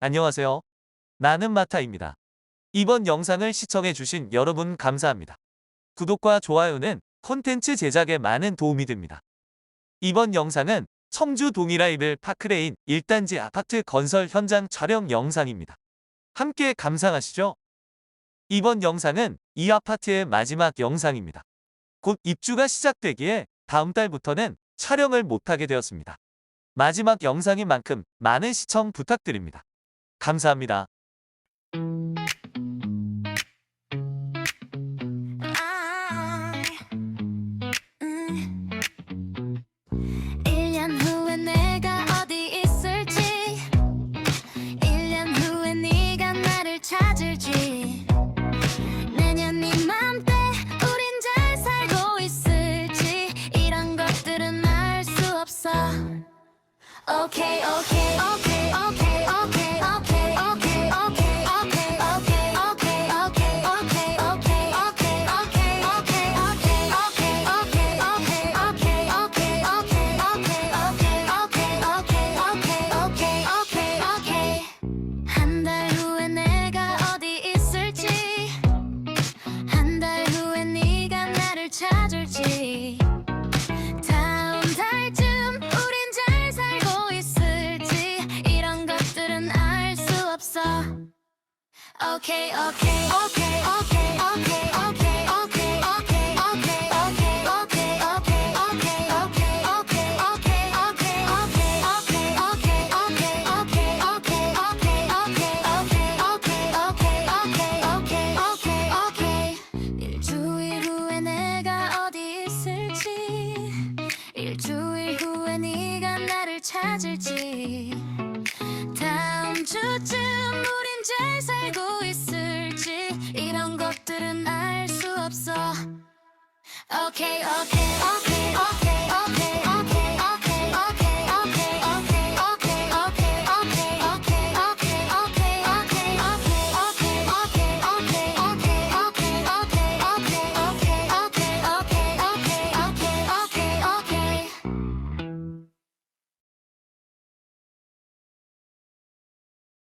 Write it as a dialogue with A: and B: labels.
A: 안녕하세요. 나는 마타입니다. 이번 영상을 시청해주신 여러분 감사합니다. 구독과 좋아요는 콘텐츠 제작에 많은 도움이 됩니다. 이번 영상은 청주 동이라이블 파크레인 1단지 아파트 건설 현장 촬영 영상입니다. 함께 감상하시죠. 이번 영상은 이 아파트의 마지막 영상입니다. 곧 입주가 시작되기에 다음 달부터는 촬영을 못하게 되었습니다. 마지막 영상인 만큼 많은 시청 부탁드립니다. 감사합니다.
B: 음. 1 이 오케이 오케이 오케이 오케이 오케이 오케이 오케이 오케이 오케이 오케이 일주일 후에 내가 어디 있을지 일주일 후에 네가 나를 찾을지 알고 있을지 이런 것들은 알 수 없어. Okay, okay, okay.